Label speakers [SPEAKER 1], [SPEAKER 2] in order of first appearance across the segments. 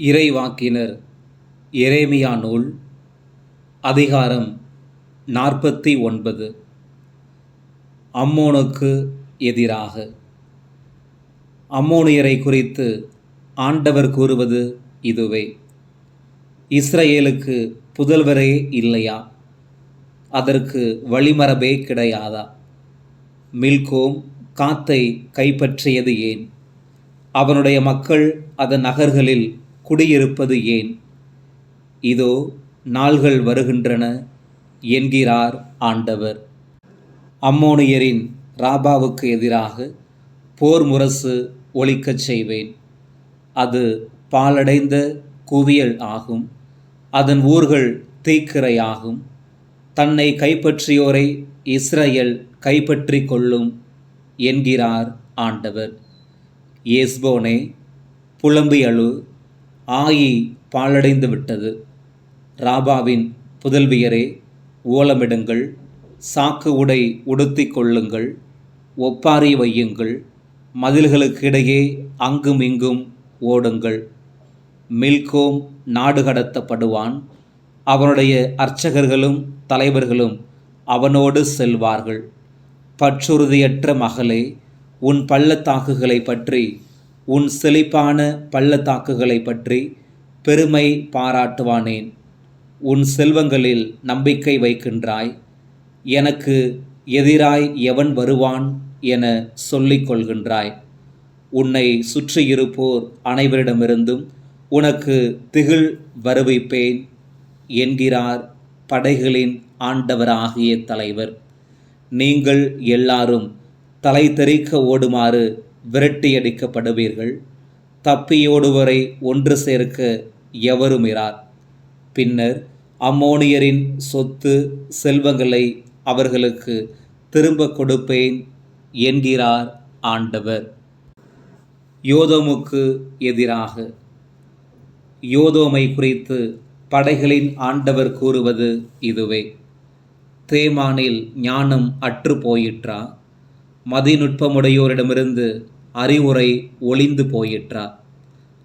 [SPEAKER 1] இறைவாக்கினர். எரேமியா நூல் அதிகாரம் நாற்பத்தி ஒன்பது. அம்மோனுக்கு எதிராக. அம்மோனியரை குறித்து ஆண்டவர் கூறுவது இதுவே. இஸ்ரேலுக்கு புதல்வரே இல்லையா? அதற்கு வழிமரபே கிடையாதா? மில்கோம் காத்தை கைப்பற்றியது ஏன்? அவனுடைய மக்கள் அதன் நகர்களில் குடியிருப்பது ஏன்? இதோ நாள்கள் வருகின்றன என்கிறார் ஆண்டவர். அம்மோனியரின் ராபாவுக்கு எதிராக போர் முரசு ஒழிக்கச் செய்வேன். அது பாலடைந்த குவியல் ஆகும் அதன் ஊர்கள் தீக்கிரையாகும். தன்னை கைப்பற்றியோரை இஸ்ரேல் கைப்பற்றிக் கொள்ளும் என்கிறார் ஆண்டவர். எஸ்போனே புலம்பியழு ஆயி பாழடைந்து விட்டது. ராபாவின் புதல்வியரே ஓலமிடுங்கள் சாக்கு உடை உடுத்தி கொள்ளுங்கள் ஒப்பாரி வையுங்கள் மதில்களுக்கிடையே அங்கும் இங்கும் ஓடுங்கள். மில்கோம் நாடு கடத்தப்படுவான் அவனுடைய அர்ச்சகர்களும் தலைவர்களும் அவனோடு செல்வார்கள். பற்றுறுதியற்ற மகளே உன் பள்ளத்தாக்குகளை பற்றி உன் செழிப்பான பள்ளத்தாக்குகளை பற்றி பெருமை பாராட்டுவானேன். உன் செல்வங்களில் நம்பிக்கை வைக்கின்றாய். எனக்கு எதிராய் எவன் வருவான் என சொல்லிக் கொள்கின்றாய். உன்னை சுற்றியிருப்போர் அனைவரிடமிருந்தும் உனக்கு திகில் வருவிப்பேன் என்கிறார் படைகளின் ஆண்டவராகிய தலைவர். நீங்கள் எல்லாரும் தலை தெறிக்க ஓடுமாறு விரட்டியடிக்கப்படுவீர்கள். தப்பியோடுவரை ஒன்று சேர்க்க எவருமிரார் பின்னர் அம்மோனியரின் சொத்து செல்வங்களை அவர்களுக்கு திரும்ப கொடுப்பேன் என்கிறார் ஆண்டவர். யோதோமுக்கு எதிராக. யோதோமை குறித்து படைகளின் ஆண்டவர் கூறுவது இதுவே. தேமானில் ஞானம் அற்று போயிற்றா மதிநுட்பமுடையோரிடமிருந்து அறிவுரை ஒளிந்து போயிற்றா.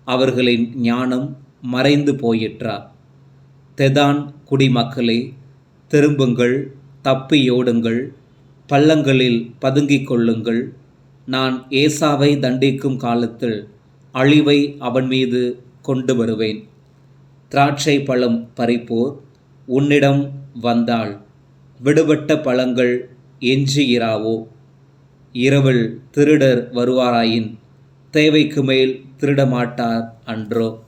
[SPEAKER 1] அவர்களின் ஞானம் மறைந்து போயிற்றா. தெதான் குடிமக்களே திரும்புங்கள் தப்பியோடுங்கள் பள்ளங்களில் பதுங்கிக் கொள்ளுங்கள். நான் ஏசாவை தண்டிக்கும் காலத்தில் அழிவை அவன் மீது கொண்டு வருவேன். திராட்சை பழம் பறிப்போர் உன்னிடம் வந்தால் விடுபட்ட பழங்கள் எஞ்சுகிறாவோ? இரவில் திருடர் வருவாராயின் தேவைக்கு மேல் திருடமாட்டார் அன்றோ.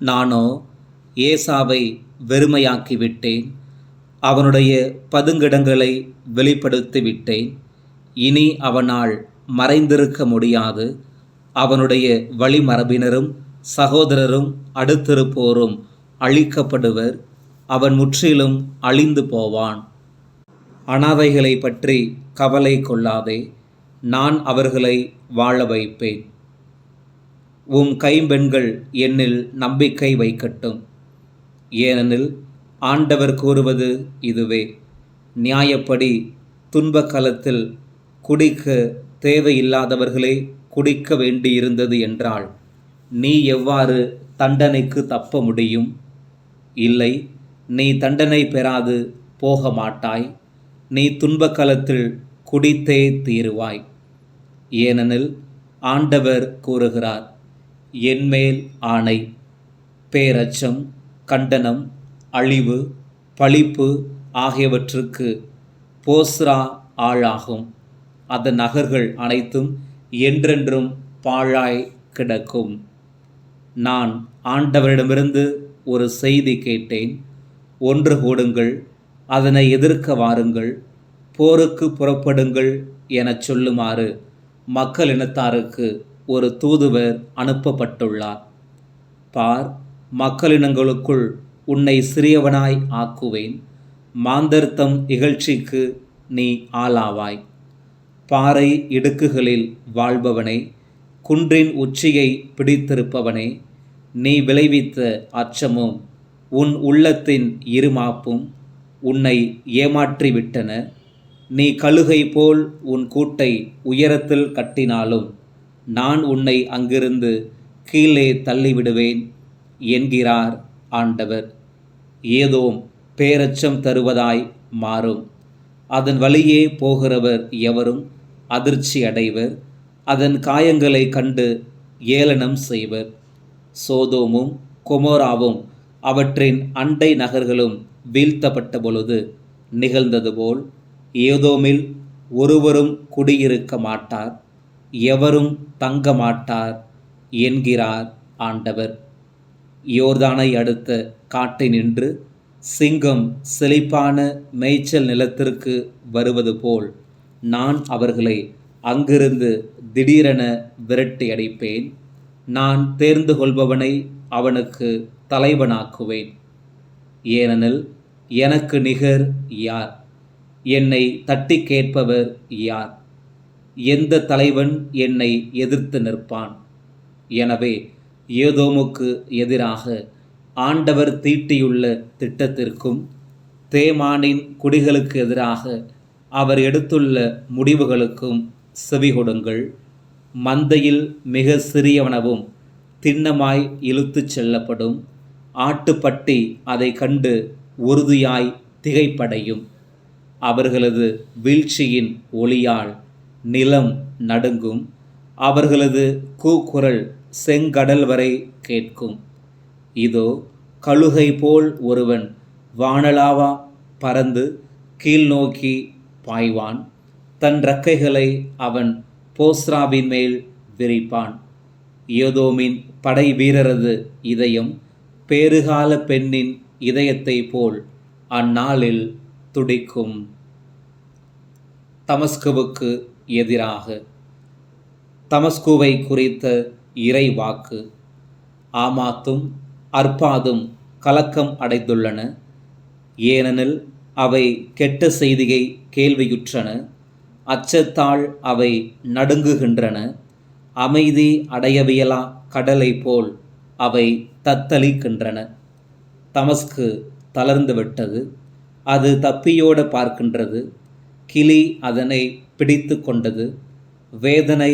[SPEAKER 1] நானோ ஏசாவை வெறுமையாக்கிவிட்டேன். அவனுடைய பதுங்கிடங்களை வெளிப்படுத்திவிட்டேன். இனி அவனால் மறைந்திருக்க முடியாது. அவனுடைய வழிமரபினரும் சகோதரரும் அடுத்திருப்போரும் அழிக்கப்படுவர். அவன் முற்றிலும் அழிந்து போவான். அனாதைகளை பற்றி கவலை கொள்ளாதே நான் அவர்களை வாழ வைப்பேன். உம் கைம்பெண்கள் என்னில் நம்பிக்கை வைக்கட்டும். ஏனெனில் ஆண்டவர் கூறுவது இதுவே நியாயப்படி துன்ப காலத்தில் குடிக்க தேவையில்லாதவர்களே குடிக்க வேண்டியிருந்தது என்றால் நீ எவ்வாறு தண்டனைக்கு தப்ப முடியும்? இல்லை நீ தண்டனை பெறாது போக மாட்டாய். நீ துன்பக்காலத்தில் குடித்தே தீருவாய். ஏனெனில் ஆண்டவர் கூறுகிறார் என்மேல் ஆணை பேரச்சம் கண்டனம் அழிவு பழிப்பு ஆகியவற்றுக்கு போஸ்ரா ஆளாகும். அதன் நகர்கள் அனைத்தும் என்றென்றும் பாழாய் கிடக்கும். நான் ஆண்டவரிடமிருந்து ஒரு செய்தி கேட்டேன். ஒன்று கூடுங்கள் அதனை எதிர்க்க வாருங்கள் போருக்கு புறப்படுங்கள் எனச் சொல்லுமாறு மக்களினத்தாருக்கு ஒரு தூதுவர் அனுப்பப்பட்டுள்ளார். பார் மக்களினங்களுக்குள் உன்னை சிறியவனாய் ஆக்குவேன் மாந்தர்த்தம் இகழ்ச்சிக்கு நீ ஆளாவாய். பாறை இடுக்குகளில் வாழ்பவனே குன்றின் உச்சியை பிடித்திருப்பவனே நீ விளைவித்த அச்சமும் உன் உள்ளத்தின் இருமாப்பும் உன்னை ஏமாற்றிவிட்டன. நீ கழுகை போல் உன் கூட்டை உயரத்தில் கட்டினாலும் நான் உன்னை அங்கிருந்து கீழே தள்ளிவிடுவேன் என்கிறார் ஆண்டவர். ஏதோம் பேரச்சம் தருவதாய் மாறும். அதன் வழியே போகிறவர் எவரும் அதிர்ச்சி அடைவர். அதன் காயங்களை கண்டு ஏளனம் செய்வர். சோதோமும் கொமோராவும் அவற்றின் அண்டை நகர்களும் வீழ்த்தப்பட்ட பொழுது நிகழ்ந்தது போல் ஏதோமில் ஒருவரும் குடியிருக்க மாட்டார் எவரும் தங்க மாட்டார் என்கிறார் ஆண்டவர். யோர்தானை அடுத்த காட்டை நின்று சிங்கம் செழிப்பான மேய்ச்சல் நிலத்திற்கு வருவது போல் நான் அவர்களை அங்கிருந்து திடீரென விரட்டி அடிப்பேன். நான் தேர்ந்து கொள்பவனை அவனுக்கு தலைவனாக்குவேன். ஏனெனில் எனக்கு நிகர் யார்? என்னை தட்டி கேட்பவர் யார்? எந்த தலைவன் என்னை எதிர்த்து நிற்பான்? எனவே ஏதோமுக்கு எதிராக ஆண்டவர் தீட்டியுள்ள திட்டத்திற்கும் தேமானின் குடிகளுக்கு எதிராக அவர் எடுத்துள்ள முடிவுகளுக்கும் செவி கொடுங்கள். மந்தையில் மிக சிறியவனவும் திண்ணமாய் இழுத்துச் செல்லப்படும். ஆட்டுப்பட்டி அதை கண்டு உறுதியாய் திகைப்படையும். அவர்களது வீழ்ச்சியின் ஒளியால் நிலம் நடுங்கும். அவர்களது கூக்குரல் செங்கடல் வரை கேட்கும். இதோ கழுகை போல் ஒருவன் வானலாவா பறந்து கீழ் நோக்கி பாய்வான். தன் ரக்கைகளை அவன் போஸ்ராவின் மேல் விரிப்பான். யோதோமின் படை வீரரது இதயம் பேறுகால பெண்ணின் இதயத்தை போல் அந்நாளில் துடிக்கும் தமஸ்குவுக்கு எதிராக. தமஸ்குவை குறித்த இறை வாக்கு ஆமாத்தும் அற்பாதும் கலக்கம் அடைந்துள்ளன. ஏனெனில் அவை கெட்ட செய்தியை கேள்வியுற்றன. அச்சத்தால் அவை நடுங்குகின்றன. அமைதி அடையவியலா கடலை போல் அவை தத்தளிக்கின்றன. தமஸ்கு தளர்ந்து விட்டது. அது தப்பியோடு பார்க்கின்றது. கிளி அதனை பிடித்து கொண்டது. வேதனை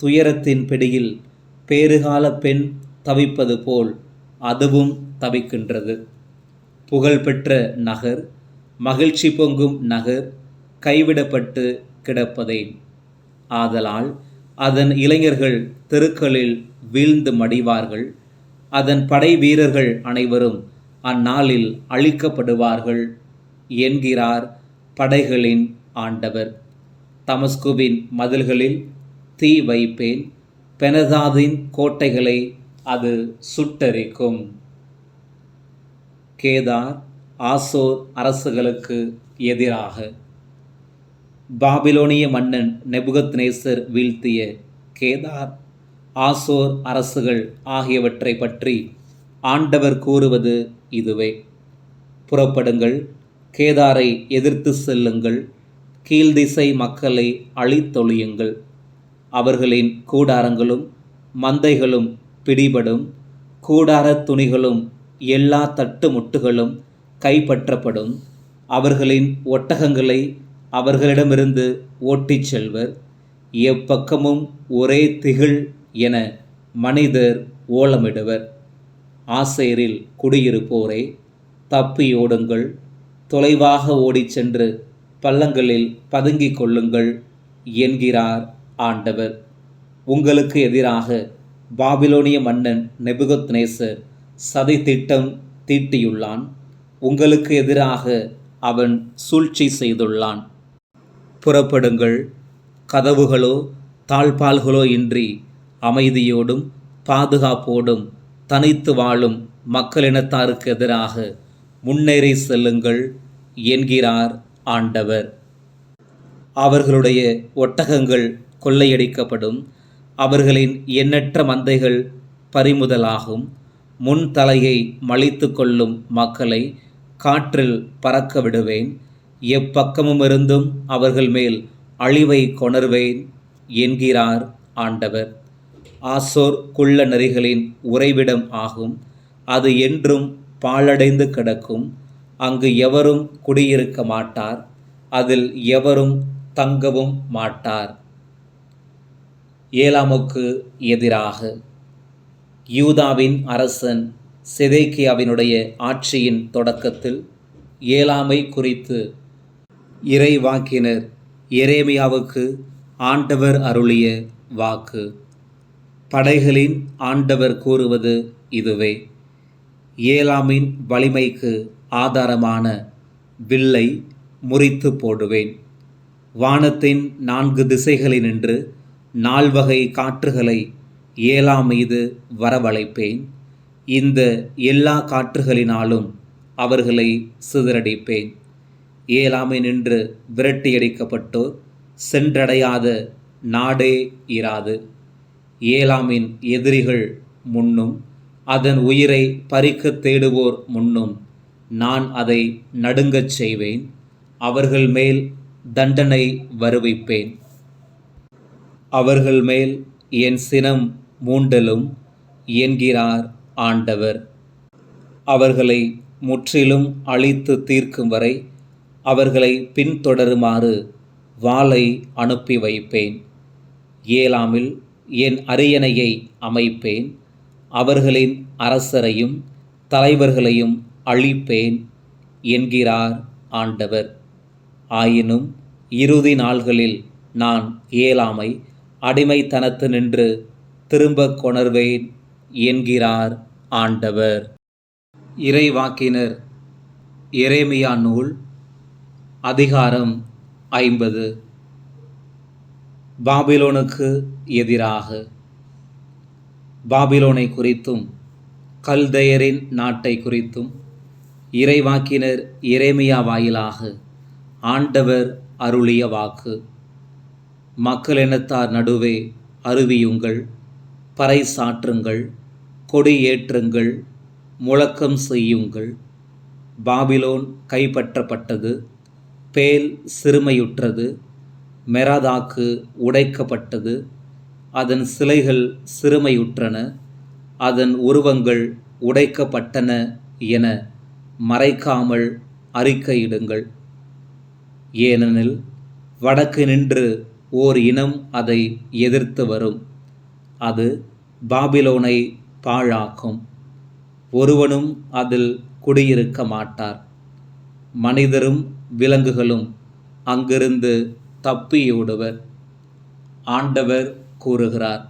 [SPEAKER 1] துயரத்தின் பிடியில் பேறுகால பெண் தவிப்பது போல் அதுவும் தவிக்கின்றது. புகழ்பெற்ற நகர் மகிழ்ச்சி பொங்கும் நகர் கைவிடப்பட்டு கிடப்பதே ஆதலால் அதன் இளைஞர்கள் தெருக்களில் வீழ்ந்து மடிவார்கள். அதன் படை வீரர்கள் அனைவரும் அந்நாளில் அழிக்கப்படுவார்கள் என்கிறார் படைகளின் ஆண்டவர். தமஸ்குவின் மதில்களில் தீ வைப்பேன் பெனதாதின் கோட்டைகளை அது சுட்டரிக்கும். கேதார் ஆசோர் அரசுகளுக்கு எதிராக. பாபிலோனிய மன்னன் நெபுகத் நேசர் வீழ்த்திய கேதார் ஆசோர் அரசுகள் ஆகியவற்றை பற்றி ஆண்டவர் கூறுவது இதுவே. புறப்படுங்கள் கேதாரை எதிர்த்து செல்லுங்கள் கீழ்திசை மக்களை அழித்தொழியுங்கள். அவர்களின் கூடாரங்களும் மந்தைகளும் பிடிபடும் கூடார துணிகளும் எல்லா தட்டு முட்டுகளும் கைப்பற்றப்படும். அவர்களின் ஒட்டகங்களை அவர்களிடமிருந்து ஓட்டிச் செல்வர். எப்பக்கமும் ஒரே திகழ் என மனிதர் ஓலமிடுவர். ஆசேரில் குடியிருப்போரே தப்பியோடுங்கள் தொலைவாக ஓடிச் சென்று பள்ளங்களில் பதுங்கிக் கொள்ளுங்கள் என்கிறார் ஆண்டவர். உங்களுக்கு எதிராக பாபிலோனிய மன்னன் நெபுகத் நேசர் சதி திட்டம் தீட்டியுள்ளான். உங்களுக்கு எதிராக அவன் சூழ்ச்சி செய்துள்ளான். புறப்படுங்கள். கதவுகளோ தாழ்பால்களோ இன்றி அமைதியோடும் பாதுகாப்போடும் தனித்து வாழும் மக்களினத்தாருக்கு எதிராக முன்னேறி செல்லுங்கள் என்கிறார் ஆண்டவர். அவர்களுடைய ஒட்டகங்கள் கொள்ளையடிக்கப்படும். அவர்களின் எண்ணற்ற மந்தைகள் பறிமுதலாகும். முன் தலையை மலித்து கொள்ளும் மக்களை காற்றில் பறக்க விடுவேன். எப்பக்கமுமிருந்தும் அவர்கள் மேல் அழிவை கொணர்வேன் என்கிறார் ஆண்டவர். ஆசோர் குள்ள நரிகளின் உறைவிடம் ஆகும். அது என்றும் பாழடைந்து கிடக்கும். அங்கு எவரும் குடியிருக்க மாட்டார். அதில் எவரும் தங்கவும் மாட்டார். ஏலாமுக்கு எதிராக. யூதாவின் அரசன் செதேக்கியாவினுடைய ஆட்சியின் தொடக்கத்தில் ஏலாமை குறித்து இறைவாக்கினர் எரேமியாவுக்கு ஆண்டவர் அருளிய வாக்கு. படைகளின் ஆண்டவர் கூறுவது இதுவே. ஏலாமின் வலிமைக்கு ஆதாரமான வில்லை முறித்து போடுவேன். வானத்தின் நான்கு திசைகளினின்று நால்வகை காற்றுகளை ஏலாம் மீது வரவழைப்பேன். இந்த எல்லா காற்றுகளினாலும் அவர்களை சிதறடிப்பேன். ஏலாமை நின்று விரட்டியடிக்கப்பட்டோர் சென்றடையாத நாடே இராது. ஏலாமின் எதிரிகள் முன்னும் அதன் உயிரை பறிக்கத் தேடுவோர் முன்னும் நான் அதை நடுங்கச் செய்வேன் அவர்கள் மேல் தண்டனை வருவிப்பேன். அவர்கள் மேல் என் சினம் மூண்டலும் என்கிறார் ஆண்டவர். அவர்களை முற்றிலும் அழித்து தீர்க்கும் வரை அவர்களை பின்தொடருமாறு வாளை அனுப்பி வைப்பேன். ஏலாமில் என் அரியணையை அமைப்பேன். அவர்களின் அரசரையும் தலைவர்களையும் அழிப்பேன் என்கிறார் ஆண்டவர். ஆயினும் இறுதி நாள்களில் நான் இயலாமை அடிமைத்தனத்து நின்று திரும்பக் கொணர்வேன் என்கிறார் ஆண்டவர். இறைவாக்கினர் எரேமியா நூல் அதிகாரம் ஐம்பது. பாபிலோனுக்கு எதிராக. பாபிலோனை குறித்தும் கல்தையரின் நாட்டை குறித்தும் இறைவாக்கினர் இறைமையா வாயிலாக ஆண்டவர் அருளிய வாக்கு. மக்களினத்தார் நடுவே அருவியுங்கள் பறை சாற்றுங்கள் கொடி ஏற்றுங்கள் முழக்கம் செய்யுங்கள். பாபிலோன் கைப்பற்றப்பட்டது பேல் சிறுமையுற்றது மெராதாக்கு உடைக்கப்பட்டது. அதன் சிலைகள் சிறுமையுற்றன. அதன் உருவங்கள் உடைக்கப்பட்டன என மறைக்காமல் அறிக்கையிடுங்கள். ஏனெனில் வடக்கு நின்று ஓர் இனம் அதை எதிர்த்து வரும். அது பாபிலோனை பாழாக்கும். ஒருவனும் அதில் குடியிருக்க மாட்டார். மனிதரும் விலங்குகளும் அங்கிருந்து தப்பியோடுவர். ஆண்டவர் கூறுகிறார்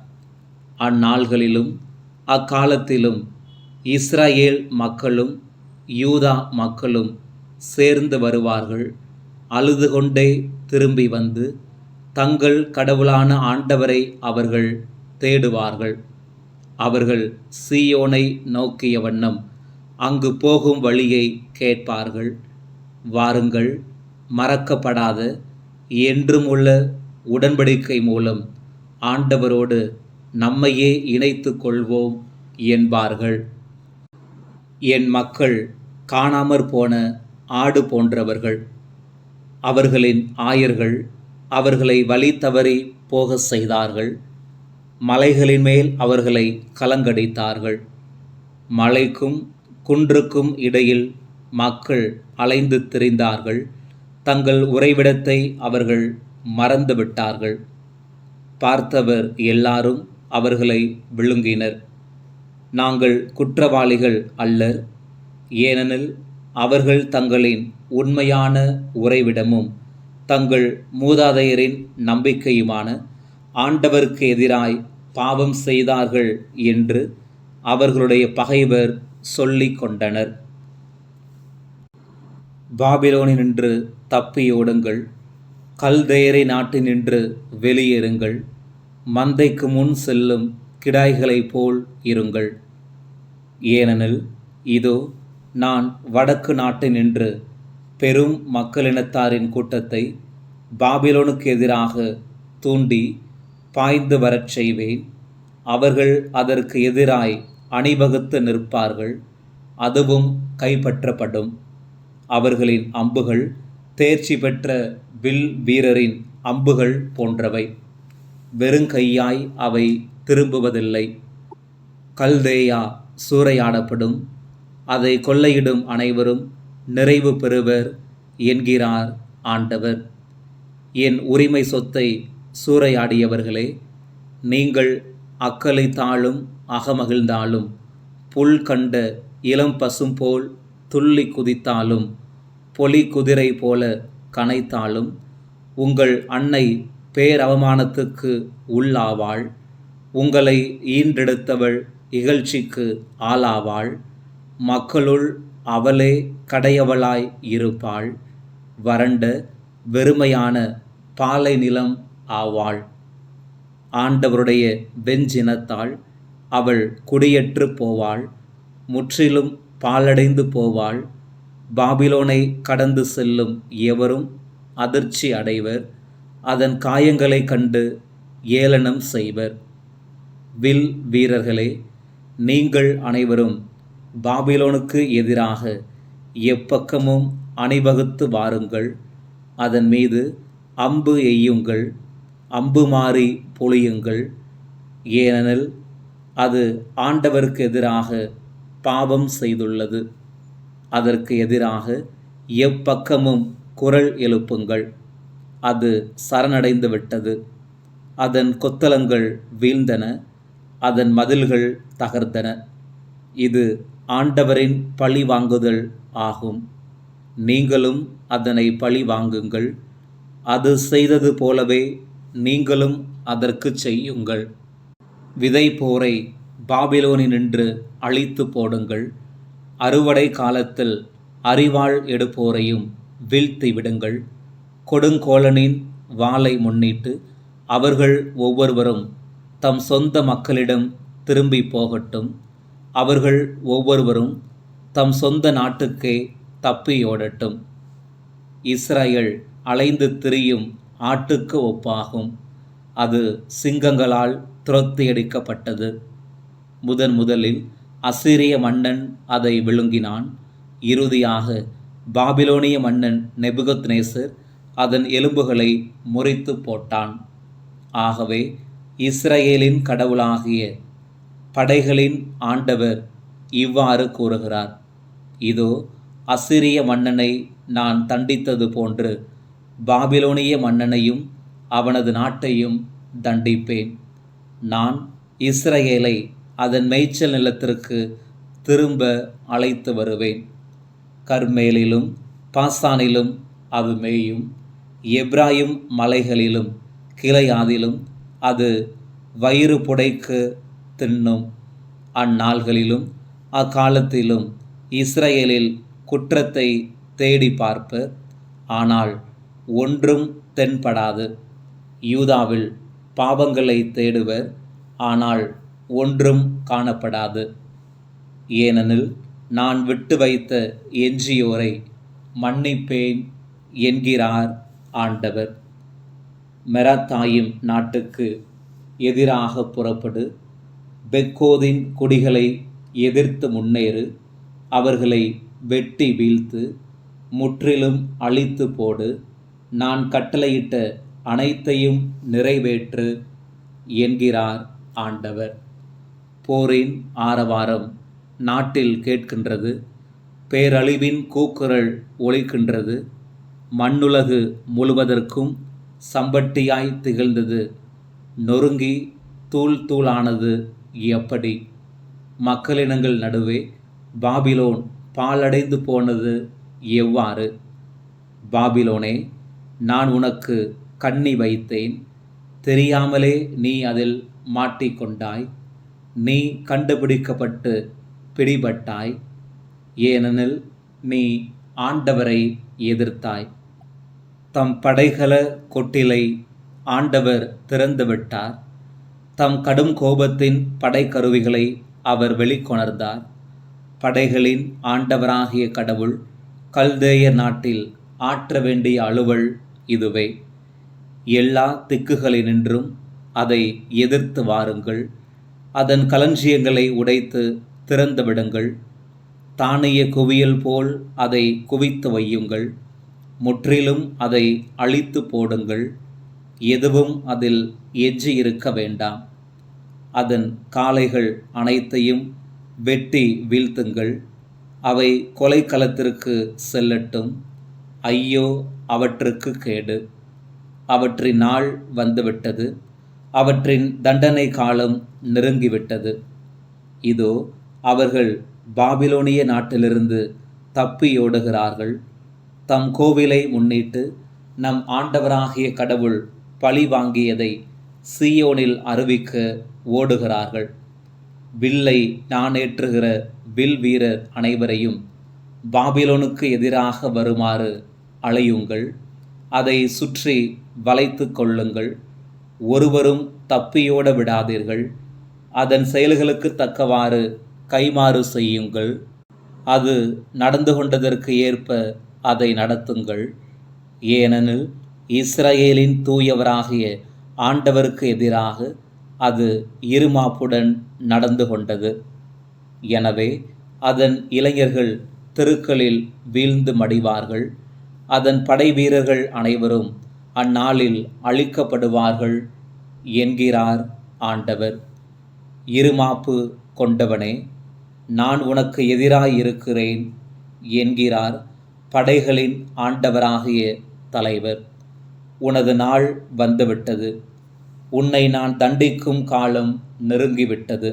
[SPEAKER 1] அந்நாள்களிலும் அக்காலத்திலும் இஸ்ரேல் மக்களும் யூதா மக்களும் சேர்ந்து வருவார்கள். அழுது கொண்டே திரும்பி வந்து தங்கள் கடவுளான ஆண்டவரை அவர்கள் தேடுவார்கள். அவர்கள் சீயோனை நோக்கிய வண்ணம் அங்கு போகும் வழியை கேட்பார்கள். வாருங்கள் மறக்கப்படாத என்றும் உள்ள உடன்படிக்கை மூலம் ஆண்டவரோடு நம்மையே இணைத்து கொள்வோம் என்பார்கள். என் மக்கள் காணாமற் போன ஆடு போன்றவர்கள். அவர்களின் ஆயர்கள் அவர்களை வழி தவறி போக செய்தார்கள். மலைகளின் மேல் அவர்களை கலங்கடித்தார்கள். மலைக்கும் குன்றுக்கும் இடையில் மக்கள் அலைந்து திரிந்தார்கள். தங்கள் உறைவிடத்தை அவர்கள் மறந்துவிட்டார்கள். பார்த்தவர் எல்லாரும் அவர்களை விழுங்கினர். நாங்கள் குற்றவாளிகள் அல்லர். ஏனெனில் அவர்கள் தங்களின் உண்மையான உறைவிடமும் தங்கள் மூதாதையரின் நம்பிக்கையுமான ஆண்டவருக்கு எதிராய் பாவம் செய்தார்கள் என்று அவர்களுடைய பகைவர் சொல்லிக் கொண்டனர். பாபிலோனினின்று தப்பியோடுங்கள் கல்தையரை நாட்டு நின்று வெளியேறுங்கள். மந்தைக்கு முன் செல்லும் கிடாய்களைப் போல் இருங்கள். ஏனெனில் இதோ நான் வடக்கு நாட்டினின்று பெரும் மக்களினத்தாரின் கூட்டத்தை பாபிலோனுக்கு எதிராக தூண்டி பாய்ந்து வரச் செய்வேன். அவர்கள் அதற்கு எதிராய் அணிவகுத்து நிற்பார்கள். அதுவும் கைப்பற்றப்படும். அவர்களின் அம்புகள் தேர்ச்சி பெற்ற வில் வீரரின் அம்புகள் போன்றவை. வெறுங்கையாய் அவை திரும்புவதில்லை. கல்தேயா சூறையாடப்படும். அதை கொள்ளையிடும் அனைவரும் நிறைவு பெறுவர் என்கிறார் ஆண்டவர். என் உரிமை சொத்தை சூறையாடியவர்களே நீங்கள் அக்கலை தாழும் அகமகிழ்ந்தாலும் புல் கண்ட இளம் பசும் போல் துள்ளி குதித்தாலும் பொலி குதிரை போல கனைத்தாலும் உங்கள் அன்னை பேரவமானத்துக்கு உள்ளாவாள். உங்களை ஈன்றெடுத்தவள் இகழ்ச்சிக்கு ஆளாவாள். மக்களுள் அவளே கடையவளாய் இருப்பாள். வறண்ட வெறுமையான பாலை நிலம் ஆவாள். ஆண்டவருடைய வெஞ்சினத்தால் அவள் குடியற்று போவாள். முற்றிலும் பாலடைந்து போவாள். பாபிலோனை கடந்து செல்லும் எவரும் அதிர்ச்சி அடைவர். அதன் காயங்களை கண்டு ஏளனம் செய்வர். வில் வீரர்களே நீங்கள் அனைவரும் பாபிலோனுக்கு எதிராக எப்பக்கமும் அணிவகுத்து வாருங்கள். அதன் மீது அம்பு எய்யுங்கள் அம்பு மாறி பொழியுங்கள். ஏனெனில் அது ஆண்டவருக்கு எதிராக பாவம் செய்துள்ளது. அதற்கு எதிராக எப்பக்கமும் குரல் எழுப்புங்கள். அது சரணடைந்து விட்டது. அதன் கொத்தலங்கள் வீழ்ந்தன. அதன் மதில்கள் தகர்த்தன இது ஆண்டவரின் பழி வாங்குதல் ஆகும். நீங்களும் அதனை பழி வாங்குங்கள். அது செய்தது போலவே நீங்களும் அதற்கு செய்யுங்கள். விதை போரை பாபிலோனினின்று அழித்து போடுங்கள். அறுவடை காலத்தில் அறிவாள் எடுப்போரையும் வீழ்த்தி விடுங்கள். கொடுங்கோலனின் வாளை முன்னிட்டு அவர்கள் ஒவ்வொருவரும் தம் சொந்த மக்களிடம் திரும்பி போகட்டும். அவர்கள் ஒவ்வொருவரும் தம் சொந்த நாட்டுக்கே தப்பியோடட்டும் இஸ்ரேல் அலைந்து திரியும் ஆட்டுக்கு ஒப்பாகும். அது சிங்கங்களால் துரத்தியடிக்கப்பட்டது. முதன் முதலில் அசிரிய மன்னன் அதை விழுங்கினான். இறுதியாக பாபிலோனிய மன்னன் நெபுகத்நேசர் அதன் எலும்புகளை முறித்து போட்டான். ஆகவே இஸ்ரேலின் கடவுளாகிய படைகளின் ஆண்டவர் இவ்வாறு கூறுகிறார். இதோ அசிரிய மன்னனை நான் தண்டித்தது போன்று பாபிலோனிய மன்னனையும் அவனது நாட்டையும் தண்டிப்பேன். நான் இஸ்ரேலை அதன் மேய்ச்சல் நிலத்திற்கு திரும்ப அழைத்து வருவேன். கர்மேலிலும் பாசானிலும் அது மேயும். எப்ராயும் மலைகளிலும் கிளையாதிலும் அது வயிறு புடைக்கு தின்னும். அந்நாள்களிலும் அக்காலத்திலும் இஸ்ரேலில் குற்றத்தை தேடி பார்ப்பர் ஆனால் ஒன்றும் தென்படாது. யூதாவில் பாவங்களை தேடுவர். ஆனால் ஒன்றும் காணப்படாது. ஏனெனில் நான் விட்டு வைத்த எஞ்சியோரை மன்னிப்பேன் என்கிறார் ஆண்டவர். மெராத்தாயும் நாட்டுக்கு எதிராக புறப்படு. பெக்கோதின் குடிகளை எதிர்த்து முன்னேறு. அவர்களை வெட்டி வீழ்த்து முற்றிலும் அழித்து போடு. நான் கட்டளையிட்ட அனைத்தையும் நிறைவேற்று என்கிறார் ஆண்டவர். போரின் ஆரவாரம் நாட்டில் கேட்கின்றது பேரழிவின் கூக்குரல் ஒழிக்கின்றது மண்ணுலகு முழுவதற்கும் சம்பட்டியாய் திகழ்ந்தது நொறுங்கி தூள் தூளானது எப்படி? மக்களினங்கள் நடுவே பாபிலோன் பாலடைந்து போனது எவ்வாறு? பாபிலோனே நான் உனக்கு கண்ணி வைத்தேன் தெரியாமலே நீ அதில் மாட்டிக்கொண்டாய். நீ கண்டுபிடிக்கப்பட்டு பிடிபட்டாய் ஏனெனில் நீ ஆண்டவரை எதிர்த்தாய். தம் படைகல கொட்டிலை ஆண்டவர் திறந்துவிட்டார். தம் கடும் கோபத்தின் படைக்கருவிகளை அவர் வெளிக்கொணர்ந்தார். படைகளின் ஆண்டவராகிய கடவுள் கல்தேய நாட்டில் ஆற்ற வேண்டிய அலுவல் இதுவே. எல்லா திக்குகளினின்றும் அதை எதிர்த்து வாருங்கள். அதன் களஞ்சியங்களை உடைத்து திறந்து விடுங்கள். தானிய குவியல் போல் அதை குவித்து வையுங்கள். முற்றிலும் அதை அழித்து போடுங்கள். எதுவும் அதில் எஞ்சி இருக்க வேண்டாம். அதன் காளைகள் அனைத்தையும் வெட்டி வீழ்த்துங்கள். அவை கொலைக்களத்திற்கு செல்லட்டும். ஐயோ அவற்றுக்கு கேடு. அவற்றின் நாள் வந்துவிட்டது. அவற்றின் தண்டனை காலம் நெருங்கிவிட்டது. இதோ அவர்கள் பாபிலோனிய நாட்டிலிருந்து தப்பியோடுகிறார்கள் தம் கோவிலை முன்னிட்டு நம் ஆண்டவராகிய கடவுள் பழி வாங்கியதை சீயோனில் அறிவிக்க ஓடுகிறார்கள். வில்லை நாணேற்றுகிற வில் வீரர் அனைவரையும் பாபிலோனுக்கு எதிராக வருமாறு அலையுங்கள் அதை சுற்றி வளைத்து கொள்ளுங்கள். ஒருவரும் தப்பியோட விடாதீர்கள். அதன் செயல்களுக்கு தக்கவாறு கைமாறு செய்யுங்கள். அது நடந்து கொண்டதற்கு ஏற்ப அதை நடத்துங்கள். ஏனெனில் இஸ்ரேலின் தூயவராகிய ஆண்டவருக்கு எதிராக அது இருமாப்புடன் நடந்து கொண்டது. எனவே அதன் இளைஞர்கள் தெருக்களில் வீழ்ந்து மடிவார்கள். அதன் படை வீரர்கள் அனைவரும் அந்நாளில் அழிக்கப்படுவார்கள் என்கிறார் ஆண்டவர். இருமாப்பு கொண்டவனே நான் உனக்கு எதிராய் இருக்கிறேன் என்கிறார் படைகளின் ஆண்டவராகிய தலைவர். உனது நாள் வந்துவிட்டது உன்னை நான் தண்டிக்கும் காலம் நெருங்கிவிட்டது.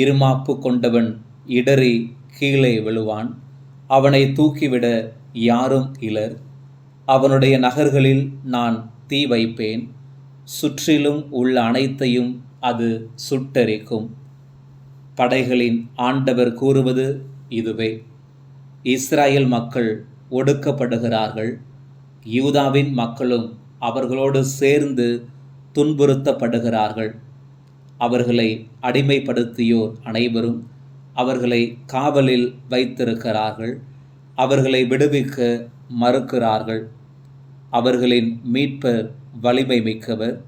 [SPEAKER 1] இருமாப்பு கொண்டவன் இடறி கீழே விழுவான் அவனை தூக்கிவிட யாரும் இலர். அவனுடைய நகர்களில் நான் தீ வைப்பேன். சுற்றிலும் உள்ள அனைத்தையும் அது சுட்டெரிக்கும். படைகளின் ஆண்டவர் கூறுவது இதுவே. இஸ்ராயல் மக்கள் ஒடுக்கப்படுகிறார்கள். யூதாவின் மக்களும் அவர்களோடு சேர்ந்து துன்புறுத்தப்படுகிறார்கள். அவர்களை அடிமைப்படுத்தியோர் அனைவரும் அவர்களை காவலில் வைத்திருக்கிறார்கள். அவர்களை விடுவிக்க மறுக்கிறார்கள். அவர்களின் மீட்பர் வலிமை மிக்கவர்.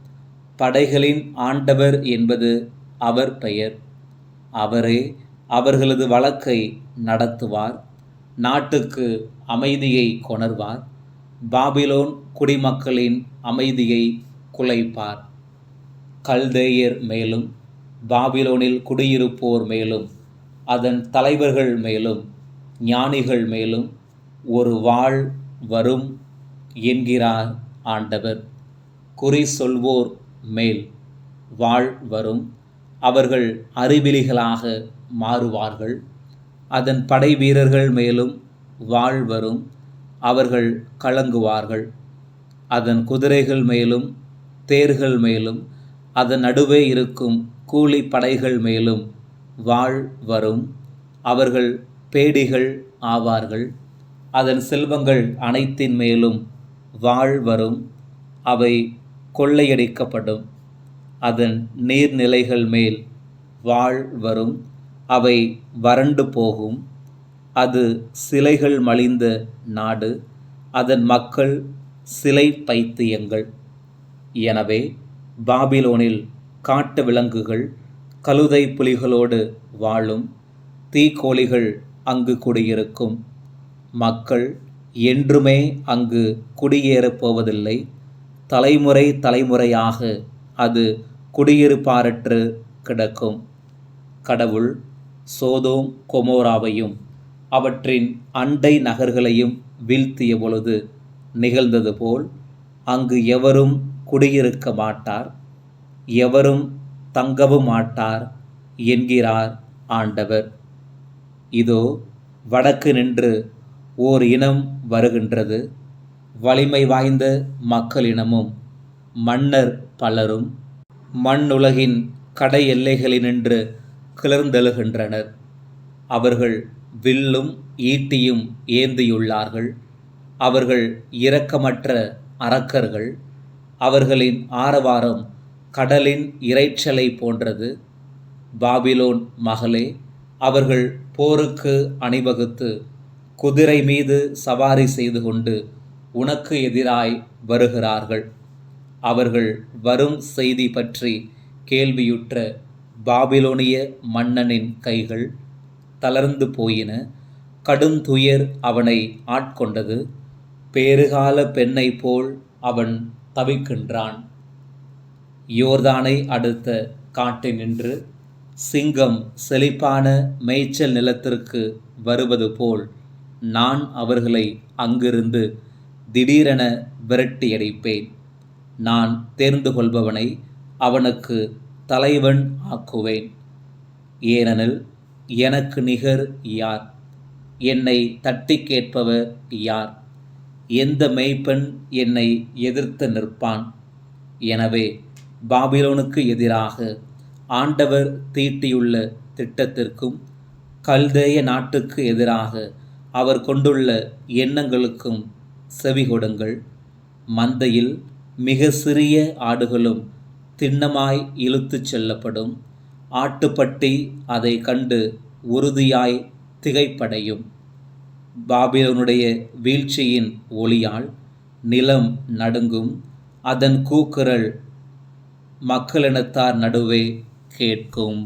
[SPEAKER 1] படைகளின் ஆண்டவர் என்பது அவர் பெயர். அவரே அவர்களது வழக்கை நடத்துவார். நாட்டுக்கு அமைதியை கொணர்வார். பாபிலோன் குடிமக்களின் அமைதியை குலைப்பார். கல்தேயர் மேலும் பாபிலோனில் குடியிருப்போர் மேலும் அதன் தலைவர்கள் மேலும் ஞானிகள் மேலும் ஒரு வாழ் வரும் என்கிறார் ஆண்டவர். குறி சொல்வோர் மேல் வாழ் வரும். அவர்கள் அறிவிலிகளாக மாறுவார்கள். அதன் படை வீரர்கள் மேலும் வாழ் வரும். அவர்கள் கலங்குவார்கள். அதன் குதிரைகள் மேலும் தேர்கள் மேலும். அதன் நடுவே இருக்கும் கூலி படைகள் மேலும் வாழ் வரும். அவர்கள் பேடிகள் ஆவார்கள். அதன் செல்வங்கள் அனைத்தின் மேலும் வாழ் வரும் அவை கொள்ளையடிக்கப்படும். அதன் நீர்நிலைகள் மேல் வாழ் வரும் அவை வறண்டு போகும். அது சிலைகள் மலிந்த நாடு அதன் மக்கள் சிலை பைத்தியங்கள். எனவே பாபிலோனில் காட்டு விலங்குகள் கழுதை புலிகளோடு வாழும் தீக்கோழிகள் அங்கு குடியிருக்கும். மக்கள் என்றுமே அங்கு குடியேறப் போவதில்லை தலைமுறை தலைமுறையாக அது குடியிருப்பாரற்று கிடக்கும். கடவுள் சோதோம் கொமோராவையும் அவற்றின் அண்டை நகர்களையும் வீழ்த்திய பொழுது நிகழ்ந்தது போல் அங்கு எவரும் குடியிருக்க மாட்டார் எவரும் தங்கவும் மாட்டார் என்கிறார் ஆண்டவர். இதோ வடக்கு நின்று ஓர் இனம் வருகின்றது. வலிமை வாய்ந்த மக்களினமும் மன்னர் பலரும் மண்ணுலகின் கடை எல்லைகளினின்று கிளர்ந்தெழுகின்றனர். அவர்கள் வில்லும் ஈட்டியும் ஏந்தியுள்ளார்கள். அவர்கள் இரக்கமற்ற அரக்கர்கள். அவர்களின் ஆரவாரம் கடலின் இரைச்சலை போன்றது. பாபிலோன் மகளே அவர்கள் போருக்கு அணிவகுத்து குதிரை மீது சவாரி செய்து கொண்டு உனக்கு எதிராய் வருகிறார்கள். அவர்கள் வரும் செய்தி பற்றி கேள்வியுற்ற பாபிலோனிய மன்னனின் கைகள் தளர்ந்து போயின. கடுந்துயர் அவனை ஆட்கொண்டது. பேறுகால பெண்ணை போல் அவன் தவிக்கின்றான். யோர்தானை அடுத்த காட்டினின்று சிங்கம் செழிப்பான மேய்ச்சல் நிலத்திற்கு வருவது போல் நான் அவர்களை அங்கிருந்து திடீரென விரட்டியடிப்பேன். நான் தேர்ந்து கொள்பவனை அவனுக்கு தலைவன் ஆக்குவேன். ஏனெனில் எனக்கு நிகர் யார்? என்னை தட்டி கேட்பவர் யார்? எந்த மெய்ப்பெண் என்னை எதிர்த்து நிற்பான்? எனவே பாபிலோனுக்கு எதிராக ஆண்டவர் தீட்டியுள்ள திட்டத்திற்கும் கல்தேய நாட்டுக்கு எதிராக அவர் கொண்டுள்ள எண்ணங்களுக்கும் செவி கொடுங்கள் மந்தையில் மிக சிறிய ஆடுகளும் திண்ணமாய் இழுத்துச் செல்லப்படும். ஆட்டுப்பட்டி அதை கண்டு உறுதியாய் திகைப்படையும். பாபிலோனுடைய வீழ்ச்சியின் ஒளியால் நிலம் நடுங்கும். அதன் கூக்குரல் மக்களினத்தார் நடுவே கேட்கும்.